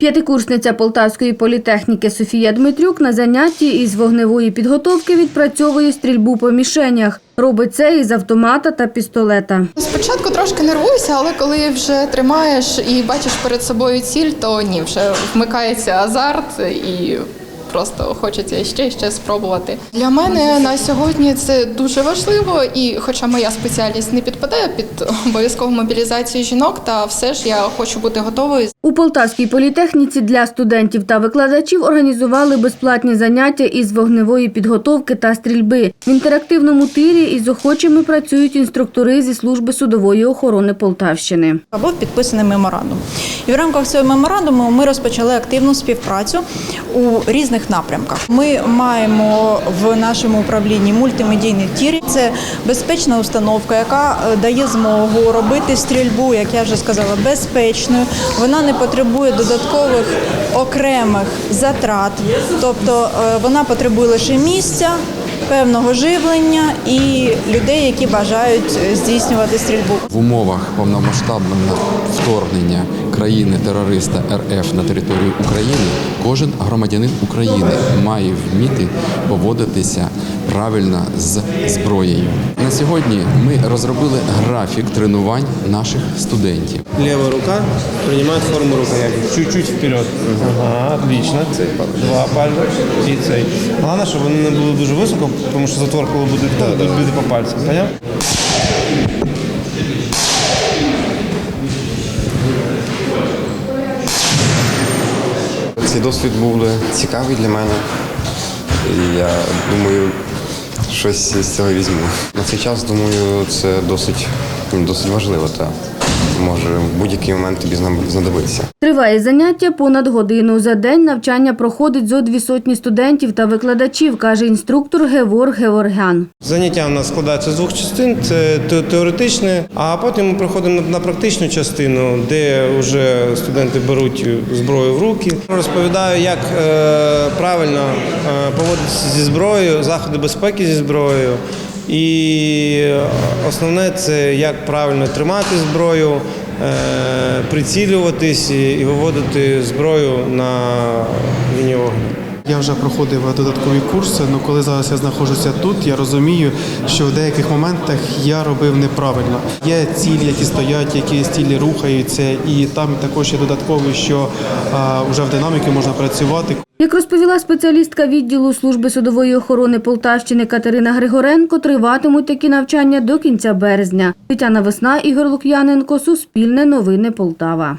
П'ятикурсниця Полтавської політехніки Софія Дмитрюк на занятті із вогневої підготовки відпрацьовує стрільбу по мішенях. Робить це із автомата та пістолета. Спочатку трошки нервуюся, але коли вже тримаєш і бачиш перед собою ціль, то ні, вже вмикається азарт і просто хочеться ще ще спробувати. Для мене на сьогодні це дуже важливо, і хоча моя спеціальність не підпадає під обов'язкову мобілізацію жінок, та все ж я хочу бути готовою У Полтавській політехніці для студентів та викладачів організували безплатні заняття із вогневої підготовки та стрільби. В інтерактивному тирі із охочими працюють інструктори зі служби судової охорони Полтавщини. був підписаний меморандум. І в рамках цього меморандуму ми розпочали активну співпрацю у різних напрямках. Ми маємо в нашому управлінні мультимедійний тір. Це безпечна установка, яка е, дає змогу робити стрільбу, як я вже сказала, безпечною. Вона не потребує додаткових окремих затрат, тобто е, вона потребує лише місця. Певного живлення і людей, які бажають е, здійснювати стрільбу. В умовах повномасштабного вторгнення країни-терориста РФ на територію України кожен громадянин України має вміти поводитися правильно з зброєю. На сьогодні ми розробили графік тренувань наших студентів. Левая рука принимает форму рукояти. Чуть-чуть вперед. Ага, отлично. Два пальця і цей. Головне, щоб вони не були дуже високо, тому що затвор, коли буде бити по пальцям. Поняв? Цей досвід був цікавий для мене. І я думаю, щось з цього візьму. На цей час, думаю, це досить, досить важливо та може в будь-який момент тобі знам- знадобиться. Триває заняття понад годину. За день навчання проходить зо дві сотні студентів та викладачів, каже інструктор Гевор Геворгян. Заняття у нас складається з двох частин: це теоретичне, а потім ми приходимо на практичну частину, де вже студенти беруть зброю в руки. Розповідаю, як е, правильно е, поводитися зі зброєю, заходи безпеки зі зброєю. І основне це як правильно тримати зброю, е, прицілюватись і і виводити зброю на лінію вогню. Я вже проходив додаткові курси, але коли зараз я знаходжуся тут, я розумію, що в деяких моментах я робив неправильно. Є цілі, які стоять, які цілі рухаються, і там також є додатково, що а, вже в динаміки можна працювати. Як розповіла спеціалістка відділу служби судової охорони Полтавщини Катерина Григоренко, триватимуть такі навчання до кінця березня. Тетяна Весна, Ігор Лук'яненко, Суспільне новини Полтава.